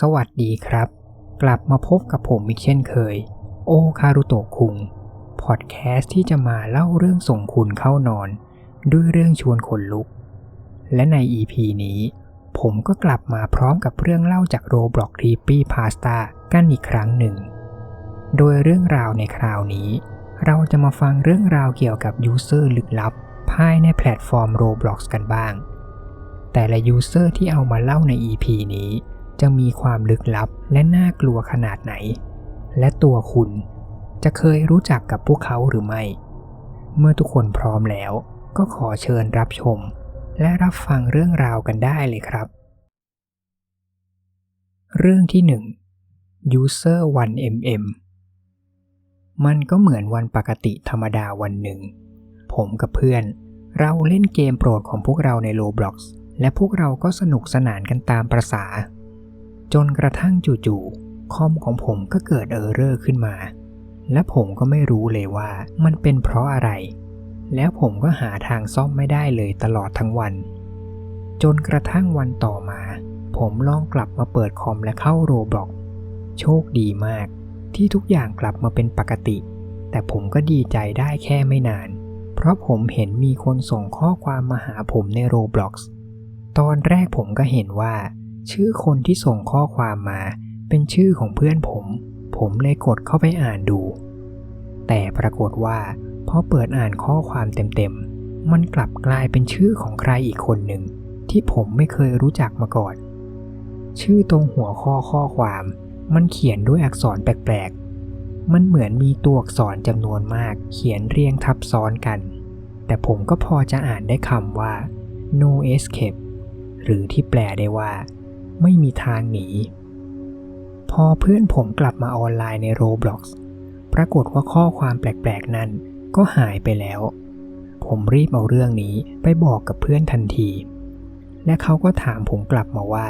สวัสดีครับ กลับมาพบกับผมอีกเช่นเคย โอคารุโตะคุง พอดแคสต์ที่จะมาเล่าเรื่องส่งคุณเข้านอน ด้วยเรื่องชวนขนลุก และใน EP นี้ ผมก็กลับมาพร้อมกับเรื่องเล่าจากโรบล็อกรีปี้พาสต้ากันอีกครั้งหนึ่ง โดยเรื่องราวในคราวนี้ เราจะมาฟังเรื่องราวเกี่ยวกับยูเซอร์ลึกลับ ภายในแพลตฟอร์ม Roblox กันบ้าง แต่ละยูเซอร์ที่เอามาเล่าใน EP นี้ จะมีความลึกลับและน่ากลัวขนาดไหน และตัวคุณจะเคยรู้จักกับพวกเขาหรือไม่ เมื่อทุกคนพร้อมแล้วก็ขอเชิญรับชม และรับฟังเรื่องราวกันได้เลยครับ เรื่องที่ 1 User 1mm มันก็เหมือนวันปกติธรรมดาวันหนึ่ง ผมกับเพื่อน เราเล่นเกมโปรดของพวกเราใน Roblox และพวกเราก็สนุกสนานกันตามประษา จนกระทั่งจู่ๆคอมของผมก็เกิดเออร์เรอร์ขึ้นมา และผมก็ไม่รู้เลยว่ามันเป็นเพราะอะไร แล้วผมก็หาทางซ่อมไม่ได้เลยตลอดทั้งวัน จนกระทั่งวันต่อมา ผมลองกลับมาเปิดคอมและเข้าโรบล็อกโชคดีมาก ที่ทุกอย่างกลับมาเป็นปกติ แต่ผมก็ดีใจได้แค่ไม่นาน เพราะผมเห็นมีคนส่งข้อความมาหาผมใน Roblox ตอนแรกผมก็เห็นว่า ชื่อคนที่ส่งข้อความมาเป็นชื่อของเพื่อนผม ผมเลยกดเข้าไปอ่านดู แต่ปรากฏว่าพอเปิดอ่านข้อความเต็มๆ มันกลับกลายเป็นชื่อของใครอีกคนหนึ่ง ที่ผมไม่เคยรู้จักมาก่อน ชื่อตรงหัวข้อข้อความ มันเขียนด้วยอักษรแปลกๆ มันเหมือนมีตัวอักษรจำนวนมาก เขียนเรียงทับซ้อนกัน แต่ผมก็พอจะอ่านได้คำว่า no escape หรือที่แปลได้ว่า ไม่มีทางหนี พอเพื่อนผมกลับมาออนไลน์ใน Roblox ปรากฏว่าข้อความแปลกๆ นั้นก็หายไปแล้ว ผมรีบเอาเรื่องนี้ไปบอกกับเพื่อนทันที และเขาก็ถามผมกลับมาว่า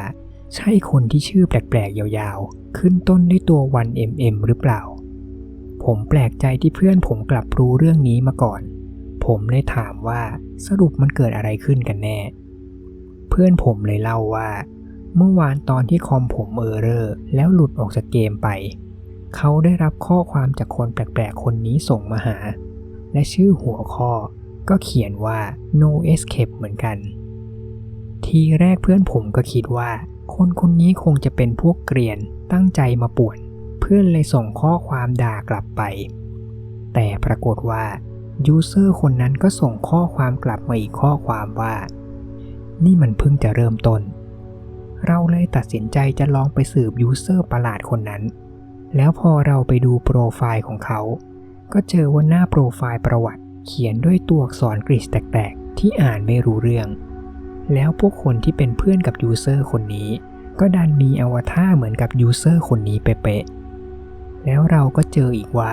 ใช่คนที่ชื่อแปลกๆ ยาวๆ ขึ้นต้นด้วยตัว 1mm หรือเปล่า ผมแปลกใจที่เพื่อนผมกลับรู้เรื่องนี้มาก่อน ผมเลยถามว่าสรุปมันเกิดอะไรขึ้นกันแน่ เพื่อนผมเลยเล่าว่า เมื่อวานตอนที่คอมผมเออร์เรอร์แล้วหลุดออกจากเกมไป เขาได้รับข้อความจากคนแปลกๆ คนนี้ส่งมาหา และชื่อหัวข้อก็เขียนว่า no escape เหมือนกัน ทีแรกเพื่อนผมก็คิดว่า คนคนนี้คงจะเป็นพวกเกรียนตั้งใจมาป่วน เพื่อนเลยส่งข้อความด่ากลับไป แต่ปรากฏว่ายูเซอร์คนนั้นก็ส่งข้อความกลับมาอีกข้อความว่า นี่มันเพิ่งจะเริ่มต้น เราเลยตัดสินใจจะลองไปสืบยูเซอร์ประหลาดคนนั้น แล้วพอเราไปดูโปรไฟล์ของเขา ก็เจอว่าหน้าโปรไฟล์ประวัติ เขียนด้วยตัวอักษรกรีกแตกๆ ที่อ่านไม่รู้เรื่อง แล้วพวกคนที่เป็นเพื่อนกับยูเซอร์คนนี้ ก็ดันมีอวตารเหมือนกับยูเซอร์คนนี้เป๊ะๆ แล้วเราก็เจออีกว่า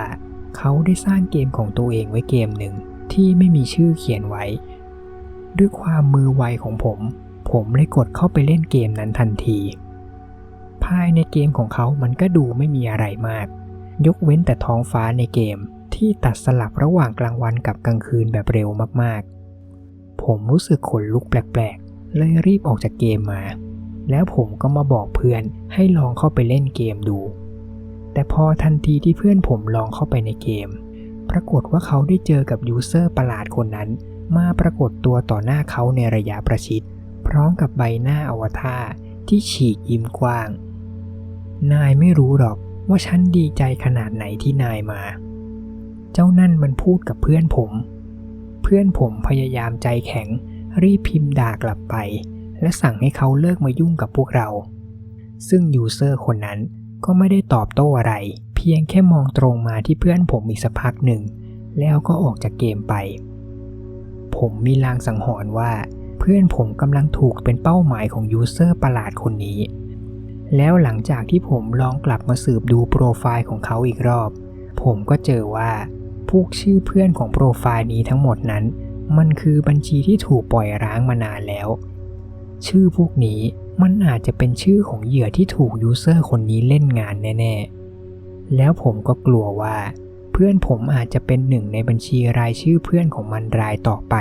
เขาได้สร้างเกมของตัวเองไว้เกมหนึ่งที่ไม่มีชื่อเขียนไว้ ด้วยความมือไวของผม ผมเลยกดเข้าไปเล่นเกมนั้นทันที ภายในเกมของเขามันก็ดูไม่มีอะไรมาก ยกเว้นแต่ท้องฟ้าในเกมที่ตัดสลับระหว่างกลางวันกับกลางคืนแบบเร็วมากๆ ผมรู้สึกขนลุกแปลกๆ เลยรีบออกจากเกมมา แล้วผมก็มาบอกเพื่อนให้ลองเข้าไปเล่นเกมดู แต่พอทันทีที่เพื่อนผมลองเข้าไปในเกม ปรากฏว่าเขาได้เจอกับยูเซอร์ประหลาดคนนั้น มาปรากฏตัวต่อหน้าเขาในระยะประชิด พร้อมกับใบหน้าอวตารที่ฉีกยิ้มกว้าง นายไม่รู้หรอกว่าฉันดีใจขนาดไหนที่นายมา เจ้านั่นมันพูดกับเพื่อนผม เพื่อนผมพยายามใจแข็ง รีบพิมพ์ด่ากลับไป และสั่งให้เขาเลิกมายุ่งกับพวกเรา ซึ่งยูเซอร์คนนั้นก็ไม่ได้ตอบโต้อะไร เพียงแค่มองตรงมาที่เพื่อนผมอีกสักพักหนึ่ง แล้วก็ออกจากเกมไป ผมมีลางสังหรณ์ว่า เพื่อนผมกำลังถูกเป็นเป้าหมายของยูเซอร์ประหลาดคนนี้ แล้วหลังจากที่ผมลองกลับมาสืบดูโปรไฟล์ของเขาอีกรอบ ผมก็เจอว่าพวกชื่อเพื่อนของโปรไฟล์นี้ทั้งหมดนั้น มันคือบัญชีที่ถูกปล่อยร้างมานานแล้ว ชื่อพวกนี้มันอาจจะเป็นชื่อของเหยื่อที่ถูกยูเซอร์คนนี้เล่นงานแน่ ๆ แล้วผมก็กลัวว่า เพื่อนผมอาจจะเป็นหนึ่งในบัญชีรายชื่อเพื่อนของมันรายต่อไป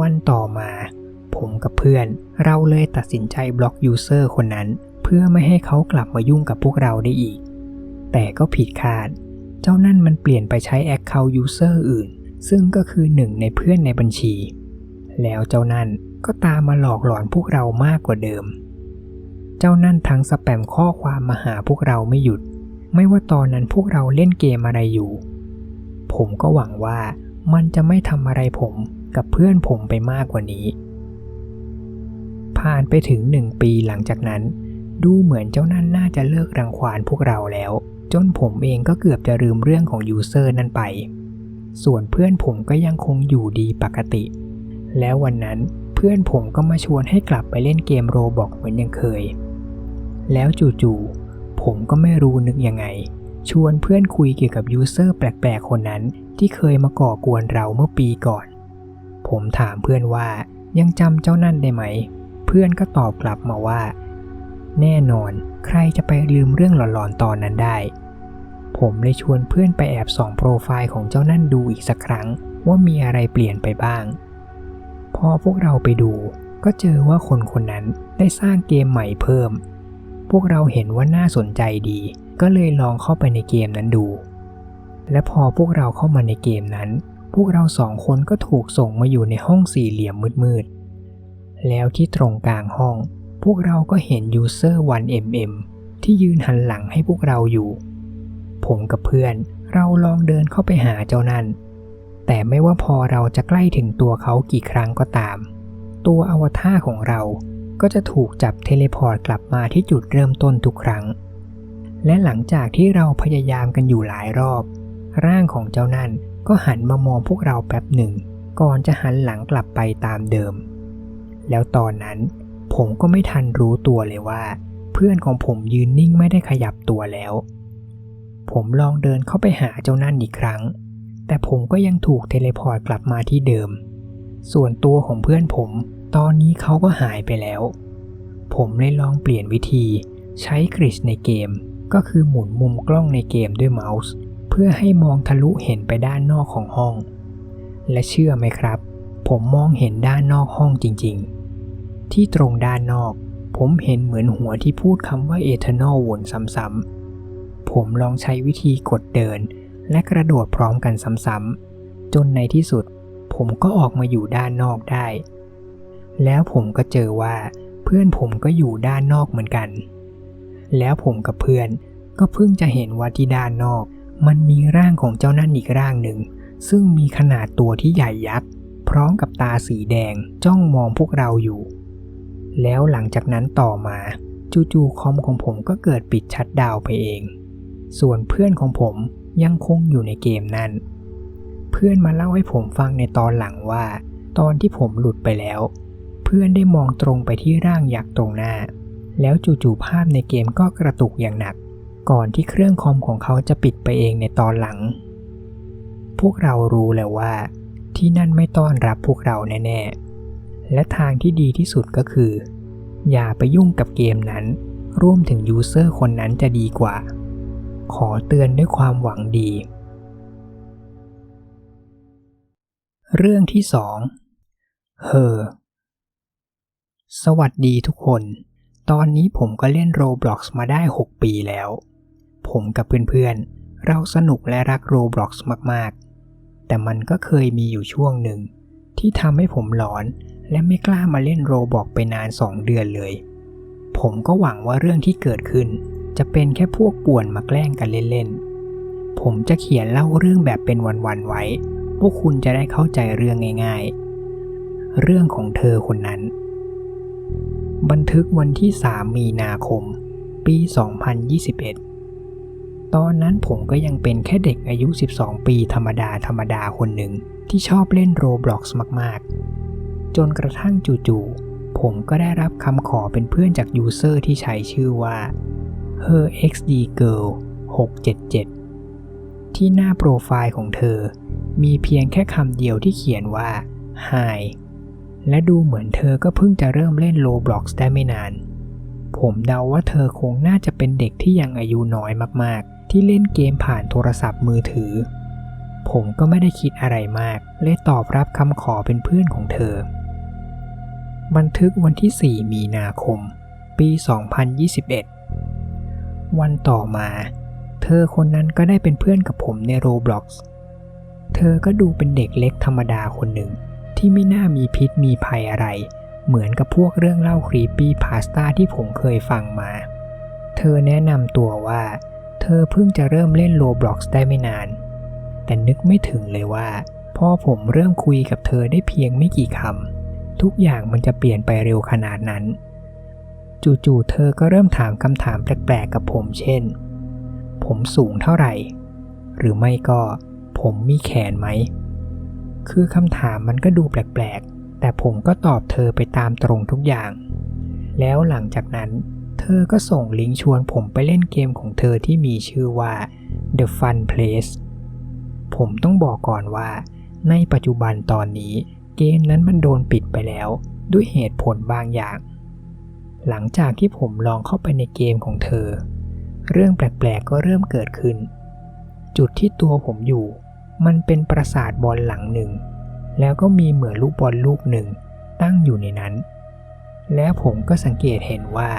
วันต่อมา ผมกับเพื่อนเราเลยตัดสินใจบล็อกยูเซอร์คนนั้น เพื่อไม่ให้เขากลับมายุ่งกับพวกเราได้อีก แต่ก็ผิดคาด เจ้านั่นมันเปลี่ยนไปใช้ Account User อื่น ซึ่งก็คือหนึ่งในเพื่อนในบัญชี แล้วเจ้านั่นก็ตามมาหลอกหลอนพวกเรามากกว่าเดิม เจ้านั่นทั้งสแปมข้อความมาหาพวกเราไม่หยุด ไม่ว่าตอนนั้นพวกเราเล่นเกมอะไรอยู่ ผมก็หวังว่ามันจะไม่ทำอะไรผม กับเพื่อนผมไปมากกว่านี้ ผ่านไปถึงหนึ่งปีหลังจากนั้น ดูเหมือนเจ้านั่นน่าจะเลิกรังควานพวกเราแล้ว จนผมเองก็เกือบจะลืมเรื่องของยูเซอร์นั่นไป ส่วนเพื่อนผมก็ยังคงอยู่ดีปกติ แล้ววันนั้นเพื่อนผมก็มาชวนให้กลับไปเล่นเกมโรบอกเหมือนยังเคย แล้วจู่ๆผมก็ไม่รู้นึกยังไง ชวนเพื่อนคุยเกี่ยวกับยูเซอร์แปลกๆคนนั้นที่เคยมาก่อกวนเราเมื่อปีก่อน ผมถามเพื่อนว่ายังจำเจ้านั่นได้ไหม เพื่อนก็ตอบกลับมาว่า แน่นอนใครจะไปลืมเรื่องหลอนๆตอนนั้นได้ ผมเลยชวนเพื่อนไปแอบส่องโปรไฟล์ของเจ้านั่นดูอีกสักครั้งว่ามีอะไรเปลี่ยนไปบ้าง พอพวกเราไปดูก็เจอว่าคนคนนั้นได้สร้างเกมใหม่เพิ่ม พวกเราเห็นว่าน่าสนใจดี ก็เลยลองเข้าไปในเกมนั้นดู และพอพวกเราเข้ามาในเกมนั้น พวกเราสองคนก็ถูกส่งมาอยู่ในห้องสี่เหลี่ยมมืดๆ แล้วที่ตรงกลางห้อง พวกเราก็เห็น User 1mm ที่ยืนหันหลังให้พวกเราอยู่ ผมกับเพื่อนเราลองเดินเข้าไปหาเจ้านั่น แต่ไม่ว่าพอเราจะใกล้ถึงตัวเขากี่ครั้งก็ตาม ตัวอวตารของเราก็จะถูกจับเทเลพอร์ตกลับมาที่จุดเริ่มต้นทุกครั้ง และหลังจากที่เราพยายามกันอยู่หลายรอบ ร่างของเจ้านั่น ก็หันมามองพวกเราแป๊บหนึ่ง ก่อนจะหันหลังกลับไปตามเดิม แล้วตอนนั้นผมก็ไม่ทันรู้ตัวเลยว่า เพื่อนของผมยืนนิ่งไม่ได้ขยับตัวแล้ว ผมลองเดินเข้าไปหาเจ้านั่นอีกครั้ง แต่ผมก็ยังถูกเทเลพอร์ตกลับมาที่เดิม ส่วนตัวของเพื่อนผม ตอนนี้เขาก็หายไปแล้ว ผมเลยลองเปลี่ยนวิธี ใช้กริชในเกม ก็คือหมุนมุมกล้องในเกมด้วยเมาส์ พื่อให้มองทะลุเห็นไปด้านนอกของห้อง และเชื่อไหมครับ ผมมองเห็นด้านนอกห้องจริงๆ ที่ตรงด้านนอก ผมเห็นเหมือนหัวที่พูดคำว่า Eternal วนซ้ำๆ ผมลองใช้วิธีกดเดิน และกระโดดพร้อมกันซ้ำๆ จนในที่สุด ผมก็ออกมาอยู่ด้านนอกได้ แล้วผมก็เจอว่า เพื่อนผมก็อยู่ด้านนอกเหมือนกัน แล้วผมกับเพื่อนก็เพิ่งจะเห็นว่าที่ด้านนอก มันมีร่างของเจ้านั่นอีกร่างหนึ่ง ซึ่งมีขนาดตัวที่ใหญ่ยักษ์พร้อมกับตาสีแดงจ้องมองพวกเราอยู่ แล้วหลังจากนั้นต่อมาจู่ๆคอมของผมก็เกิดปิดชัดดาวไปเอง ส่วนเพื่อนของผมยังคงอยู่ในเกมนั้น เพื่อนมาเล่าให้ผมฟังในตอนหลังว่า ตอนที่ผมหลุดไปแล้ว เพื่อนได้มองตรงไปที่ร่างยักษ์ตรงหน้า แล้วจู่ๆภาพในเกมก็กระตุกอย่างหนัก ก่อนที่เครื่องคอมของเขาจะปิดไปเองในตอนหลัง พวกเรารู้แล้วว่า ที่นั่นไม่ต้อนรับพวกเราแน่ๆ และทางที่ดีที่สุดก็คือ อย่าไปยุ่งกับเกมนั้น ร่วมถึงยูเซอร์คนนั้นจะดีกว่า ขอเตือนด้วยความหวังดี เรื่องที่สองเฮอสวัสดีทุกคน ตอนนี้ผมก็เล่น Roblox มาได้ 6 ปีแล้ว ผมกับเพื่อนๆ เราสนุกและรัก Roblox มากๆ แต่มันก็เคยมีอยู่ช่วงหนึ่ง ที่ทำให้ผมหลอนและไม่กล้ามาเล่น Roblox ไปนาน 2 เดือนเลย ผมก็หวังว่าเรื่องที่เกิดขึ้น จะเป็นแค่พวกป่วนมาแกล้งกันเล่นๆ ผมจะเขียนเล่าเรื่องแบบเป็นวันๆไว้ พวกคุณจะได้เข้าใจเรื่องง่ายๆ เรื่องของเธอคนนั้น บันทึกวันที่ 3 มีนาคม ปี 2021 ตอนนั้นผมก็ยังเป็นแค่เด็กอายุ 12 ปีธรรมดาธรรมดาคนหนึ่งที่ชอบเล่น Roblox มาก ๆ จนกระทั่งจู่ๆ ผมก็ได้รับคำขอเป็นเพื่อนจากยูเซอร์ที่ใช้ชื่อว่า her xd girl 677 ที่หน้าโปรไฟล์ของเธอ มีเพียงแค่คำเดียวที่เขียนว่า hi และดูเหมือนเธอก็เพิ่งจะเริ่มเล่น Roblox ได้ไม่นาน ผมเดาว่าเธอคงน่าจะเป็นเด็กที่ยังอายุน้อยมากๆ ที่เล่นเกมผ่านโทรศัพท์มือถือ ผมก็ไม่ได้คิดอะไรมาก เลยตอบรับคำขอเป็นเพื่อนของเธอ บันทึกวันที่ 4 มีนาคม ปี 2021 วันต่อมา เธอคนนั้นก็ได้เป็นเพื่อนกับผมใน Roblox เธอก็ดูเป็นเด็กเล็กธรรมดาคนหนึ่ง ที่ไม่น่ามีพิษมีภัยอะไร เหมือนกับพวกเรื่องเล่าครีปปี้พาสต้าที่ผมเคยฟังมา เธอแนะนำตัวว่า เธอเพิ่งจะเริ่มเล่น Roblox ได้ไม่นาน แต่นึกไม่ถึงเลยว่า พอผมเริ่มคุยกับเธอได้เพียงไม่กี่คำทุกอย่างมันจะเปลี่ยนไปเร็วขนาดนั้น จู่ๆเธอก็เริ่มถามคำถามแปลกๆกับผมเช่น ผมสูงเท่าไหร่ หรือไม่ก็ ผมมีแขนไหม คือคำถามมันก็ดูแปลกๆ แต่ผมก็ตอบเธอไปตามตรงทุกอย่าง แล้วหลังจากนั้น อก็ส่งลิงก์ชวนผมไปเล่นเกมของเธอที่มีชื่อว่า The Fun Place ผมต้องบอกก่อนว่า ในปัจจุบันตอนนี้เกมนั้นมันโดนปิดไปแล้ว ด้วยเหตุผลบางอย่าง หลังจากที่ผมลองเข้าไปในเกมของเธอ เรื่องแปลกๆก็เริ่มเกิดขึ้น จุดที่ตัวผมอยู่ มันเป็นปราสาทบอลหลังหนึ่ง แล้วก็มีเหมือนลูกบอลลูกหนึ่งตั้งอยู่ในนั้น แล้วผมก็สังเกตเห็นว่า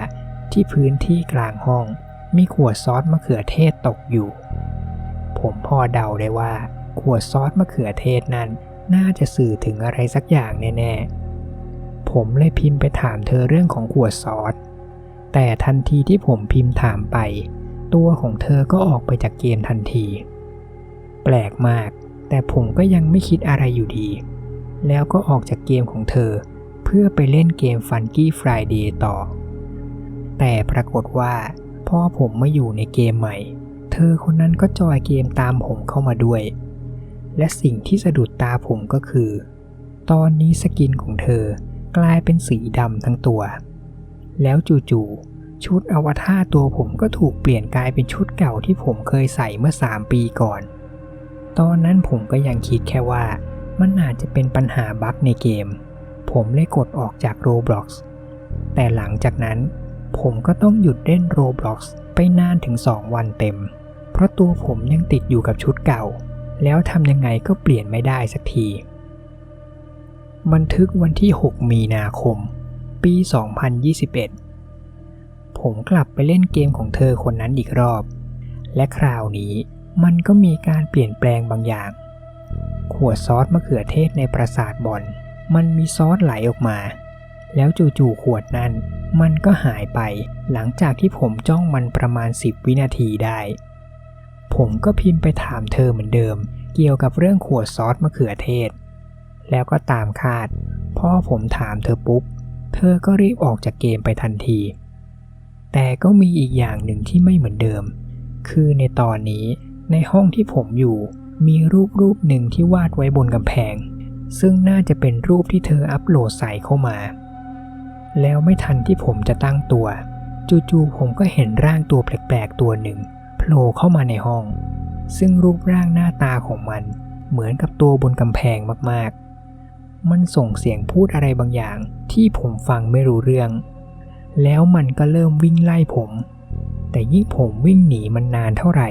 ที่พื้นที่กลางห้องมีขวดซอสมะเขือเทศตกอยู่ ผมพอเดาได้ว่า ขวดซอสมะเขือเทศนั้นน่าจะสื่อถึงอะไรสักอย่างแน่ๆ ผมเลยพิมพ์ไปถามเธอเรื่องของขวดซอส แต่ทันทีที่ผมพิมพ์ถามไป ตัวของเธอก็ออกไปจากเกมทันที แปลกมาก แต่ผมก็ยังไม่คิดอะไรอยู่ดี แล้วก็ออกจากเกมของเธอ เพื่อไปเล่นเกม Funky Friday ต่อ แต่ปรากฏว่าพอผมมาอยู่ในเกมใหม่ เธอคนนั้นก็จอยเกมตามผมเข้ามาด้วย และสิ่งที่สะดุดตาผมก็คือ ตอนนี้สกินของเธอกลายเป็นสีดำทั้งตัว แล้วจู่ๆชุดอวตารตัวผมก็ถูกเปลี่ยนกลายเป็นชุดเก่าที่ผมเคยใส่เมื่อ 3 ปีก่อน ตอนนั้นผมก็ยังคิดแค่ว่า มันอาจจะเป็นปัญหาบั๊กในเกม ผมเลยกดออกจาก Roblox แต่หลังจากนั้น ผมก็ต้องหยุดเล่น Roblox ไปนานถึง 2 วันเต็ม เพราะตัวผมยังติดอยู่กับชุดเก่า แล้วทำยังไงก็เปลี่ยนไม่ได้สักที บันทึกวันที่ 6 มีนาคม ปี 2021 ผมกลับไปเล่นเกมของเธอคนนั้นอีกรอบ และคราวนี้มันก็มีการเปลี่ยนแปลงบางอย่าง ขวดซอสมะเขือเทศในปราสาทบอล มันมีซอสไหลออกมา แล้วจู่ๆขวดนั้น มันก็หายไปหลังจากที่ผมจ้องมันประมาณ 10 วินาทีได้ ผมก็พิมพ์ไปถามเธอเหมือนเดิม เกี่ยวกับเรื่องขวดซอสมะเขือเทศ แล้วก็ตามคาด พ่อผมถามเธอปุ๊บ เธอก็รีบออกจากเกมไปทันที แต่ก็มีอีกอย่างหนึ่งที่ไม่เหมือนเดิม คือในตอนนี้ในห้องที่ผมอยู่มีรูปรูปหนึ่งที่วาดไว้บนกำแพง ซึ่งน่าจะเป็นรูปที่เธออัปโหลดใส่เข้ามา แล้วไม่ทันที่ผมจะตั้งตัว จู่ๆผมก็เห็นร่างตัวแปลกๆตัวหนึ่งโผล่เข้ามาในห้อง ซึ่งรูปร่างหน้าตาของมัน เหมือนกับตัวบนกำแพงมากๆ มันส่งเสียงพูดอะไรบางอย่างที่ผมฟังไม่รู้เรื่อง แล้วมันก็เริ่มวิ่งไล่ผม แต่ยิ่งผมวิ่งหนีมันนานเท่าไหร่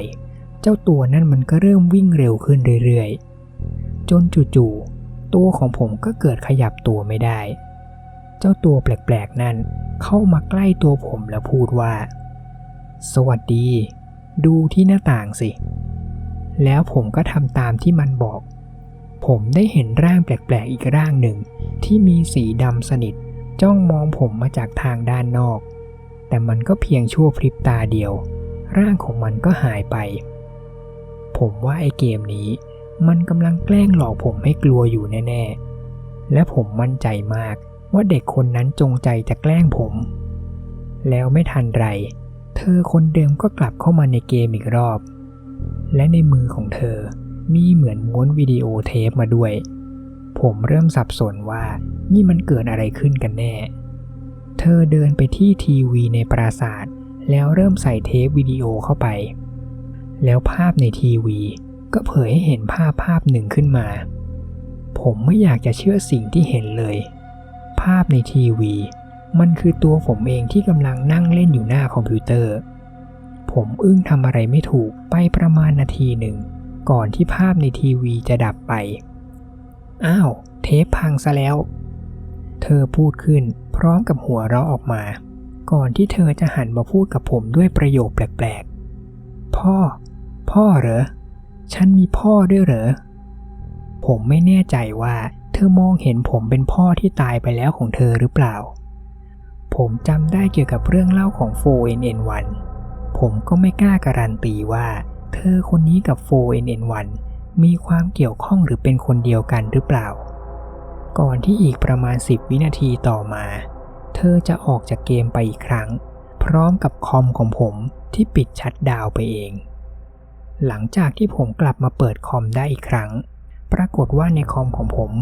เจ้าตัวนั้นมันก็เริ่มวิ่งเร็วขึ้นเรื่อยๆ จนจู่ๆตัวของผมก็เกิดขยับตัวไม่ได้ เจ้าตัวแปลกๆ นั้นเข้ามาใกล้ตัวผมแล้วพูดว่า สวัสดี ดูที่หน้าต่างสิ แล้วผมก็ทำตามที่มันบอก ผมได้เห็นร่างแปลกๆ อีกร่างหนึ่ง ที่มีสีดำสนิทจ้องมองผมมาจากทางด้านนอก แต่มันก็เพียงชั่วพริบตาเดียว ร่างของมันก็หายไป ผมว่าไอ้เกมนี้ มันกำลังแกล้งหลอกผมให้กลัวอยู่แน่ ๆ และผมมั่นใจมาก ว่าเด็กคนนั้นจงใจจะแกล้งผม แล้วไม่ทันไร เธอคนเดิมก็กลับเข้ามาในเกมอีกรอบ และในมือของเธอมีเหมือนม้วนวิดีโอเทปมาด้วย ผมเริ่มสับสนว่านี่มันเกิดอะไรขึ้นกันแน่ เธอเดินไปที่ทีวีในปราสาทแล้วเริ่มใส่เทปวิดีโอเข้าไป แล้วภาพในทีวีก็เผยให้เห็นภาพภาพหนึ่งขึ้นมา ผมไม่อยากจะเชื่อสิ่งที่เห็นเลย ภาพในทีวี มันคือตัวผมเองที่กำลังนั่งเล่นอยู่หน้าคอมพิวเตอร์ ผมอึ้งทำอะไรไม่ถูกไปประมาณนาทีหนึ่ง ก่อนที่ภาพในทีวีจะดับไป อ้าว เทปพังซะแล้ว เธอพูดขึ้นพร้อมกับหัวเราะออกมา ก่อนที่เธอจะหันมาพูดกับผมด้วยประโยคแปลกๆ พ่อ พ่อเหรอ ฉันมีพ่อด้วยเหรอ ผมไม่แน่ใจว่า ธอมองเห็นผมเป็นพ่อที่ตายไปแล้วของเธอหรือเปล่า ผมจำได้เกี่ยวกับเรื่องเล่าของ 4NN1 ผมก็ไม่กล้าการันตีว่า เธอคนนี้กับ 4NN1 มีความเกี่ยวข้องหรือเป็นคนเดียวกันหรือเปล่า ก่อนที่อีกประมาณ 10 วินาทีต่อมา เธอจะออกจากเกมไปอีกครั้ง พร้อมกับคอมของผมที่ปิดชัดดาวไปเอง หลังจากที่ผมกลับมาเปิดคอมได้อีกครั้ง ปรากฏว่าในคอมของผม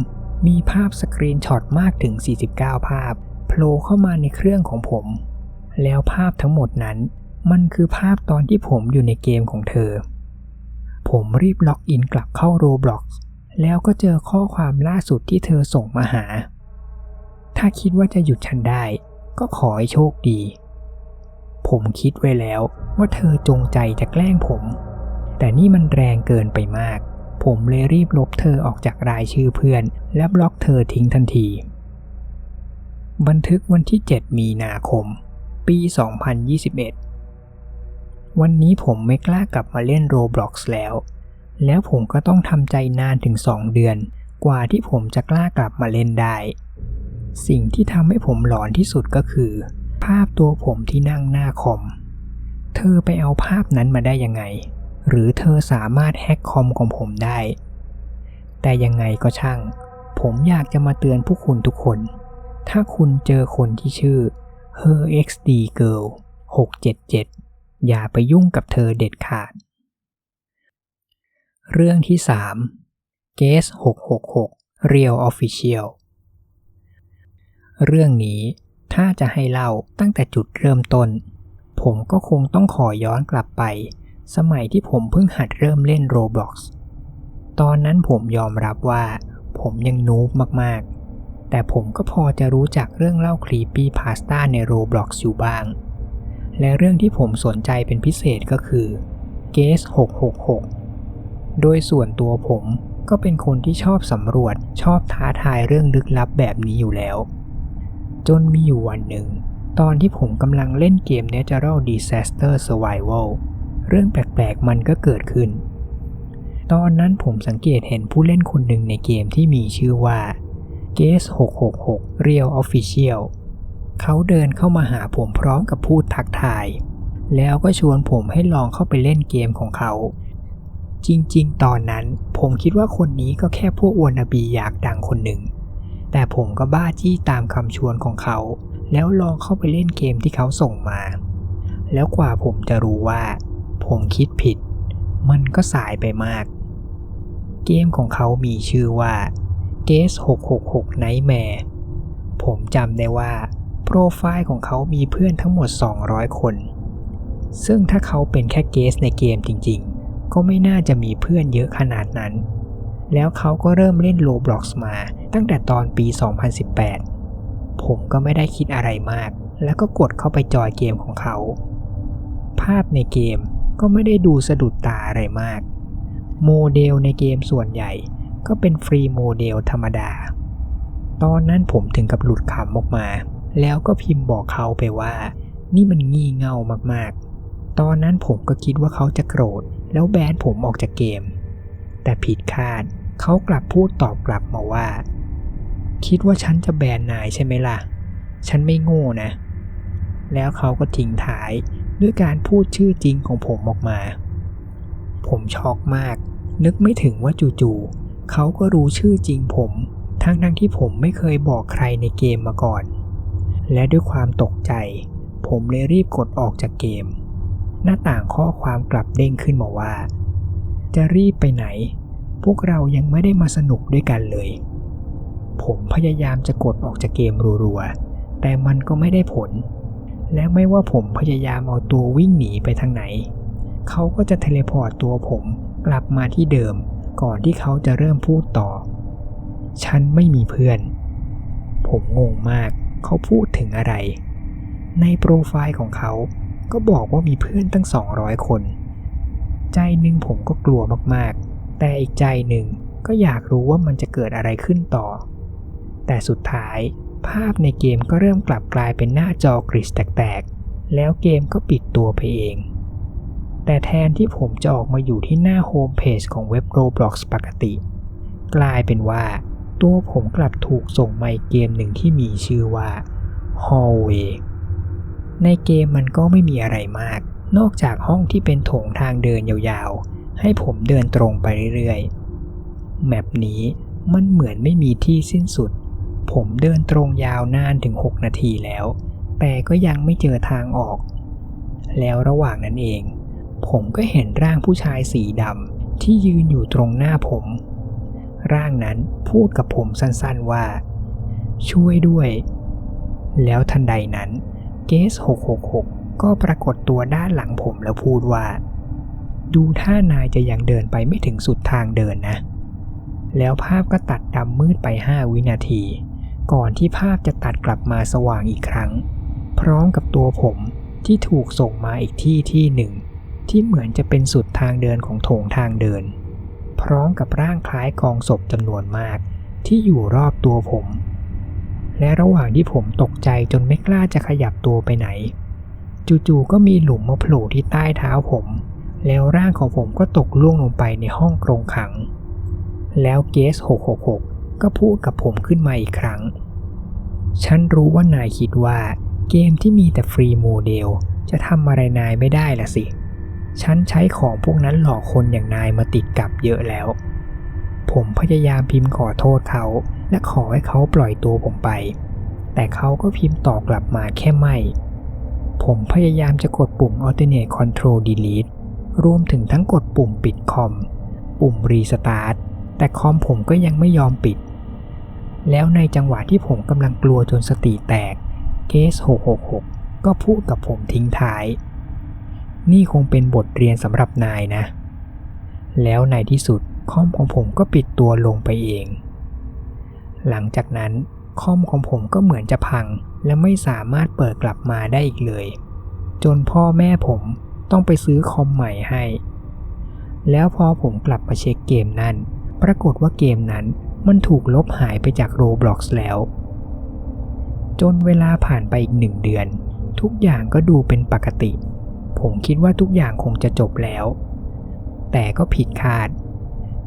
มีภาพสกรีนช็อตมากถึง 49 ภาพโผล่เข้ามาในเครื่องของผม แล้วภาพทั้งหมดนั้น มันคือภาพตอนที่ผมอยู่ในเกมของเธอ ผมรีบล็อกอินกลับเข้า Roblox แล้วก็เจอข้อความล่าสุดที่เธอส่งมาหา ถ้าคิดว่าจะหยุดฉันได้ ก็ขอให้โชคดี ผมคิดไว้แล้วว่าเธอจงใจจะแกล้งผม แต่นี่มันแรงเกินไปมาก ผมเลยรีบลบเธอออกจากรายชื่อเพื่อน และบล็อกเธอทิ้งทันที บันทึกวันที่ 7 มีนาคม ปี 2021 วันนี้ผมไม่กล้ากลับมาเล่น Roblox แล้ว แล้วผมก็ต้องทำใจนานถึง 2 เดือน กว่าที่ผมจะกล้ากลับมาเล่นได้ สิ่งที่ทำให้ผมหลอนที่สุดก็คือ ภาพตัวผมที่นั่งหน้าคอม เธอไปเอาภาพนั้นมาได้ยังไง หรือเธอสามารถแฮ็กคอมของผมได้ แต่ยังไงก็ช่าง ผมอยากจะมาเตือนผู้คุณทุกคน ถ้าคุณเจอคนที่ชื่อ Her XD Girl 677 อย่าไปยุ่งกับเธอเด็ดขาด เรื่องที่ 3 Guess 666 Real Official เรื่องนี้ถ้าจะให้เล่าตั้งแต่จุดเริ่มต้น ผมก็คงต้องขอย้อนกลับไป สมัยที่ผมเพิ่งหัดเริ่มเล่น Roblox ตอนนั้นผมยอมรับว่า ผมยังนูบมากๆ แต่ผมก็พอจะรู้จักเรื่องเล่าคลีปปี้พาสต้าใน Roblox อยู่บ้าง และเรื่องที่ผมสนใจเป็นพิเศษก็คือ g u e s 666 โดยส่วนตัวผมก็เป็นคนที่ชอบสำรวจชอบท้าทายเรื่องลึกลับแบบนี้อยู่แล้ว จนมีอยู่วันหนึ่ง ตอนที่ผมกำลังเล่นเกม Natural Disaster Survival เรื่องแปลกๆมันก็เกิดขึ้น ตอนนั้นผมสังเกตเห็นผู้เล่นคนหนึ่งในเกมที่มีชื่อว่า Guess 666 Real Official เขาเดินเข้ามาหาผมพร้อมกับพูดทักทาย แล้วก็ชวนผมให้ลองเข้าไปเล่นเกมของเขา จริงๆ ตอนนั้นผมคิดว่าคนนี้ก็แค่พวกอวนาบีอยากดังคนหนึ่ง แต่ผมก็บ้าจี้ตามคำชวนของเขา แล้วลองเข้าไปเล่นเกมที่เขาส่งมา แล้วกว่าผมจะรู้ว่า ผมคิดผิด มันก็สายไปมาก เกมของเขามีชื่อว่า Guess 666 Nightmare ผมจำได้ว่า โปรไฟล์ของเขามีเพื่อนทั้งหมด 200 คน ซึ่งถ้าเขาเป็นแค่เกสในเกมจริงๆ ก็ไม่น่าจะมีเพื่อนเยอะขนาดนั้น แล้วเขาก็เริ่มเล่น Roblox มาตั้งแต่ตอนปี 2018 ผมก็ไม่ได้คิดอะไรมาก แล้วก็กดเข้าไปจอยเกมของเขา ภาพในเกม ก็ไม่ได้ดูสะดุดตาอะไรมาก โมเดลในเกมส่วนใหญ่ก็เป็นฟรีโมเดลธรรมดา ตอนนั้นผมถึงกับหลุดขำออกมา แล้วก็พิมพ์บอกเขาไปว่า นี่มันงี่เง่ามากๆ ตอนนั้นผมก็คิดว่าเขาจะโกรธ แล้วแบนผมออกจากเกม แต่ผิดคาดเขากลับพูดตอบกลับมาว่า คิดว่าฉันจะแบนนายใช่ไหมล่ะ ฉันไม่โง่นะ แล้วเขาก็ทิ้งท้าย ด้วยการพูดชื่อจริงของผมออกมา ผมช็อกมาก นึกไม่ถึงว่าจู่ๆเขาก็รู้ชื่อจริงผม ทั้งทั้งที่ผมไม่เคยบอกใครในเกมมาก่อน และด้วยความตกใจ ผมเลยรีบกดออกจากเกม หน้าต่างข้อความกลับเด้งขึ้นมาว่า จะรีบไปไหน พวกเรายังไม่ได้มาสนุกด้วยกันเลย ผมพยายามจะกดออกจากเกมรัวๆแต่มันก็ไม่ได้ผล และไม่ว่าผมพยายามเอาตัววิ่งหนีไปทางไหน เขาก็จะเทเลพอร์ตตัวผมกลับมาที่เดิมก่อนที่เขาจะเริ่มพูดต่อ ฉันไม่มีเพื่อน ผมงงมากเขาพูดถึงอะไร ในโปรไฟล์ของเขาก็บอกว่ามีเพื่อนตั้ง 200 คน ใจหนึ่งผมก็กลัวมากๆ แต่อีกใจหนึ่งก็อยากรู้ว่ามันจะเกิดอะไรขึ้นต่อ แต่สุดท้าย ภาพในเกมก็เริ่มกลับกลายเป็นหน้าจอกริสแตกๆ แล้วเกมก็ปิดตัวไปเอง แต่แทนที่ผมจะออกมาอยู่ที่หน้าโฮมเพจของเว็บ Roblox ปกติ กลายเป็นว่า ตัวผมกลับถูกส่งมาเกมหนึ่งที่มีชื่อว่า Hallway ในเกมมันก็ไม่มีอะไรมาก นอกจากห้องที่เป็นโถงทางเดินยาวๆ ให้ผมเดินตรงไปเรื่อยๆ แมปนี้มันเหมือนไม่มีที่สิ้นสุด ผมเดินตรงยาวนานถึง 6 นาทีแล้ว แต่ก็ยังไม่เจอทางออก แล้วระหว่างนั้นเอง ผมก็เห็นร่างผู้ชายสีดำที่ยืนอยู่ตรงหน้าผม ร่างนั้นพูดกับผมสั้นๆว่า ช่วยด้วย แล้วทันใดนั้นเกส666 ก็ปรากฏตัวด้านหลังผมแล้วพูดว่า ดูท่านายจะยังเดินไปไม่ถึงสุดทางเดินนะแล้วภาพก็ตัดดำมืดไป5วินาที ก่อนที่ภาพจะตัดกลับมาสว่างอีกครั้ง พร้อมกับตัวผมที่ถูกส่งมาอีกที่ที่หนึ่ง ที่เหมือนจะเป็นสุดทางเดินของโถงทางเดิน พร้อมกับร่างคล้ายกองศพจำนวนมาก ที่อยู่รอบตัวผม และระหว่างที่ผมตกใจจนไม่กล้าจะขยับตัวไปไหน จู่ๆก็มีหลุมมาโผล่ที่ใต้เท้าผม แล้วร่างของผมก็ตกล่วงลงไปในห้องกรงขัง แล้วเกส666 ก็พูดกับผมขึ้นมาอีกครั้ง ฉันรู้ว่านายคิดว่าเกมที่มีแต่ฟรีโมเดลจะทำอะไรนายไม่ได้ละสิ ฉันใช้ของพวกนั้นหลอกคนอย่างนายมาติดกับเยอะแล้ว ผมพยายามพิมพ์ขอโทษเขา และขอให้เขาปล่อยตัวผมไป แต่เขาก็พิมพ์ตอบกลับมาแค่ไม่ ผมพยายามจะกดปุ่ม alternate control delete รวมถึงทั้งกดปุ่มปิดคอม ปุ่ม restart แต่คอมผมก็ยังไม่ยอมปิด แล้วในจังหวะที่ผมกำลังกลัวจนสติแตกเกส666 ก็พูดกับผมทิ้งท้าย นี่คงเป็นบทเรียนสำหรับนายนะ แล้วในที่สุดคอมของผมก็ปิดตัวลงไปเอง หลังจากนั้นคอมของผมก็เหมือนจะพังและไม่สามารถเปิดกลับมาได้อีกเลย จนพ่อแม่ผมต้องไปซื้อคอมใหม่ให้ แล้วพอผมกลับมาเช็คเกมนั้น ปรากฏว่าเกมนั้น มันถูกลบหายไปจาก Roblox แล้ว จนเวลาผ่านไปอีกหนึ่งเดือน ทุกอย่างก็ดูเป็นปกติ ผมคิดว่าทุกอย่างคงจะจบแล้ว แต่ก็ผิดคาด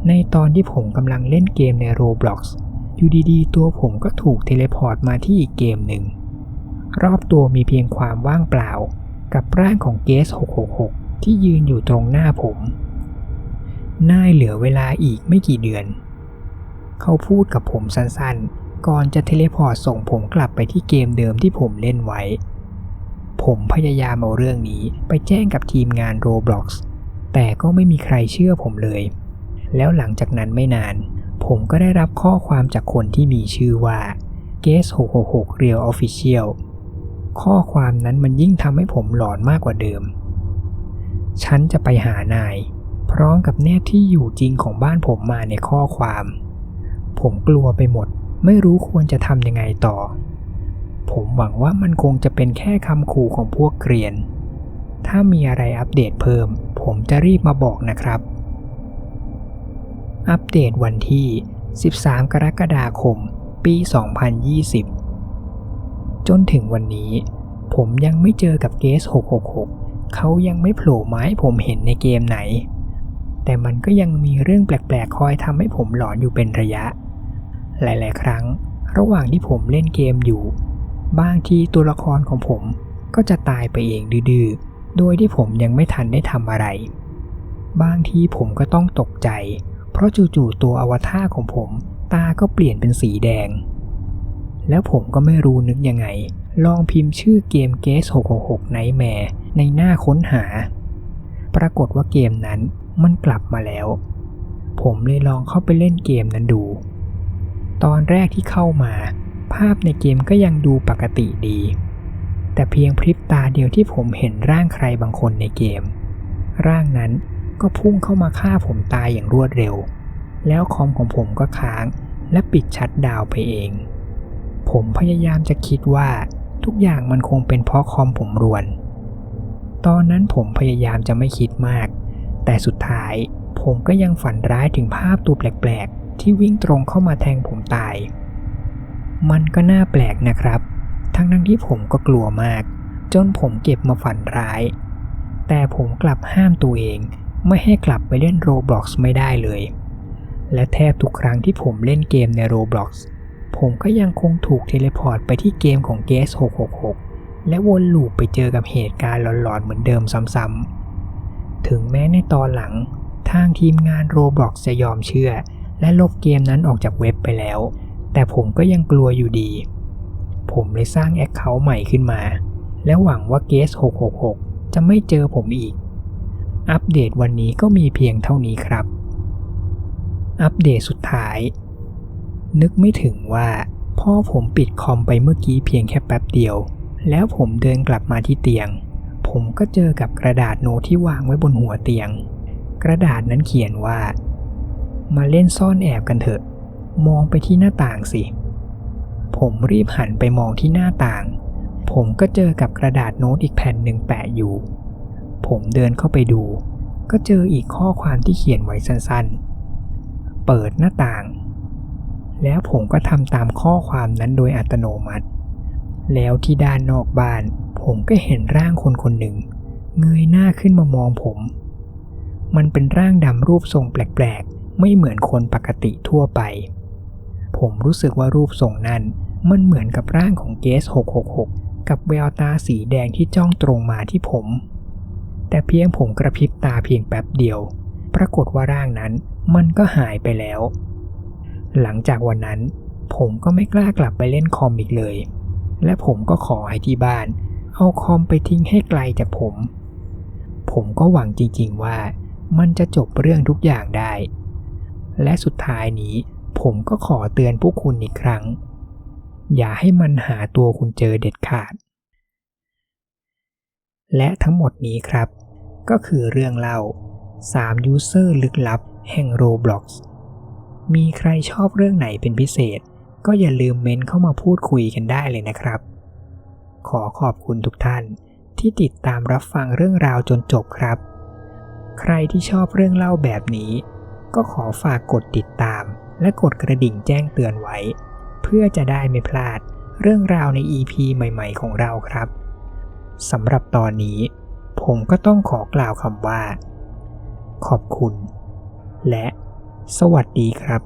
ในตอนที่ผมกำลังเล่นเกมใน Roblox อยู่ดีๆ ตัวผมก็ถูกเทเลพอร์ตมาที่อีกเกมหนึ่ง รอบตัวมีเพียงความว่างเปล่า กับร่างของเกส 666 ที่ยืนอยู่ตรงหน้าผม น่าเหลือเวลาอีกไม่กี่เดือน เขาพูดกับผมสั้นๆ ก่อนจะเทเลพอร์ตส่งผมกลับไปที่เกมเดิมที่ผมเล่นไว้ ผมพยายามเอาเรื่องนี้ไปแจ้งกับทีมงาน Roblox แต่ก็ไม่มีใครเชื่อผมเลย แล้วหลังจากนั้นไม่นาน ผมก็ได้รับข้อความจากคนที่มีชื่อว่า g u e s 666 Real Official ข้อความนั้นมันยิ่งทำให้ผมหลอนมากกว่าเดิม ฉันจะไปหานาย พร้อมกับแนบที่อยู่จริงของบ้านผมมาในข้อความ ผมกลัวไปหมด ไม่รู้ควรจะทำยังไงต่อ ผมหวังว่ามันคงจะเป็นแค่คำขู่ของพวกเกรียน ถ้ามีอะไรอัปเดตเพิ่ม ผมจะรีบมาบอกนะครับ อัปเดตวันที่ 13 กรกฎาคม ปี 2020 จนถึงวันนี้ ผมยังไม่เจอกับเกส 666 เขายังไม่โผล่มาให้ผมเห็นในเกมไหนแต่มันก็ยังมีเรื่องแปลกๆ คอยทำให้ผมหลอนอยู่เป็นระยะ หลาย ๆ ครั้ง ระหว่างที่ผมเล่นเกมอยู่ บางทีตัวละครของผมก็จะตายไปเองดื้อๆ โดยที่ผมยังไม่ทันได้ทำอะไร บางทีผมก็ต้องตกใจ เพราะจู่ๆตัวอวตารของผมตาก็เปลี่ยนเป็นสีแดง แล้วผมก็ไม่รู้นึกยังไง ลองพิมพ์ชื่อเกม g a s 666 Nightmare ในหน้าค้นหา ปรากฏว่าเกมนั้นมันกลับมาแล้ว ผมเลยลองเข้าไปเล่นเกมนั้นดู ตอนแรกที่เข้ามา ภาพในเกมก็ยังดูปกติดี แต่เพียงพริบตาเดียวที่ผมเห็นร่างใครบางคนในเกม ร่างนั้นก็พุ่งเข้ามาฆ่าผมตายอย่างรวดเร็ว แล้วคอมของผมก็ค้างและปิดชัดดาวไปเอง ผมพยายามจะคิดว่าทุกอย่างมันคงเป็นเพราะคอมผมรวน ตอนนั้นผมพยายามจะไม่คิดมาก แต่สุดท้ายผมก็ยังฝันร้ายถึงภาพตัวแปลก ที่วิ่งตรงเข้ามาแทงผมตาย มันก็น่าแปลกนะครับ ทั้งนั้นที่ผมก็กลัวมาก จนผมเก็บมาฝันร้าย แต่ผมกลับห้ามตัวเองไม่ให้กลับไปเล่นโรบล็อกไม่ได้เลย และแทบทุกครั้งที่ผมเล่นเกมในโรบล็อกผมก็ยังคงถูกเทเลพอร์ตไปที่เกมของเกส666 และวนลูปไปเจอกับเหตุการณ์หลอนๆเหมือนเดิมซ้ำๆ ถึงแม้ในตอนหลัง ทางทีมงานโรบล็อกจะยอมเชื่อ และลบเกมนั้นออกจากเว็บไปแล้ว แต่ผมก็ยังกลัวอยู่ดี ผมเลยสร้างแอคเคาท์ใหม่ขึ้นมา และหวังว่าเกส666 จะไม่เจอผมอีก อัปเดตวันนี้ก็มีเพียงเท่านี้ครับ อัปเดตสุดท้าย นึกไม่ถึงว่าพ่อผมปิดคอมไปเมื่อกี้เพียงแค่แป๊บเดียว แล้วผมเดินกลับมาที่เตียง ผมก็เจอกับกระดาษโน้ตที่วางไว้บนหัวเตียง กระดาษนั้นเขียนว่า มาเล่นซ่อนแอบกันเถอะ มองไปที่หน้าต่างสิ ผมรีบหันไปมองที่หน้าต่าง ผมก็เจอกับกระดาษโน้ตอีกแผ่นหนึ่งแปะอยู่ ผมเดินเข้าไปดู ก็เจออีกข้อความที่เขียนไว้สั้นๆ เปิดหน้าต่าง แล้วผมก็ทำตามข้อความนั้นโดยอัตโนมัติ แล้วที่ด้านนอกบ้าน ผมก็เห็นร่างคนคนหนึ่ง เงยหน้าขึ้นมามองผม มันเป็นร่างดำรูปทรงแปลกๆ ไม่เหมือนคนปกติทั่วไป ผมรู้สึกว่ารูปทรงนั้น มันเหมือนกับร่างของเกส 666 กับแววตาสีแดงที่จ้องตรงมาที่ผม แต่เพียงผมกระพริบตาเพียงแป๊บเดียว ปรากฏว่าร่างนั้นมันก็หายไปแล้ว หลังจากวันนั้น ผมก็ไม่กล้ากลับไปเล่นคอมอีกเลย และผมก็ขอให้ที่บ้าน เอาคอมไปทิ้งให้ไกลจากผม ผมก็หวังจริงๆว่ามันจะจบเรื่องทุกอย่างได้ และสุดท้ายนี้ผมก็ขอเตือนพวกคุณอีกครั้ง อย่าให้มันหาตัวคุณเจอเด็ดขาด และทั้งหมดนี้ครับ ก็คือเรื่องเล่า3 User ลึกลับแห่ง Roblox มีใครชอบเรื่องไหนเป็นพิเศษ ก็อย่าลืมเม้นเข้ามาพูดคุยกันได้เลยนะครับ ขอขอบคุณทุกท่านที่ติดตามรับฟังเรื่องราวจนจบครับ ใครที่ชอบเรื่องเล่าแบบนี้ ก็ขอฝากกดติดตาม และกดกระดิ่งแจ้งเตือนไว้ เพื่อจะได้ไม่พลาดเรื่องราวใน EP ใหม่ๆ ของเราครับสำหรับตอนนี้ ผมก็ต้องขอกล่าวคำว่า ขอบคุณ และ สวัสดีครับ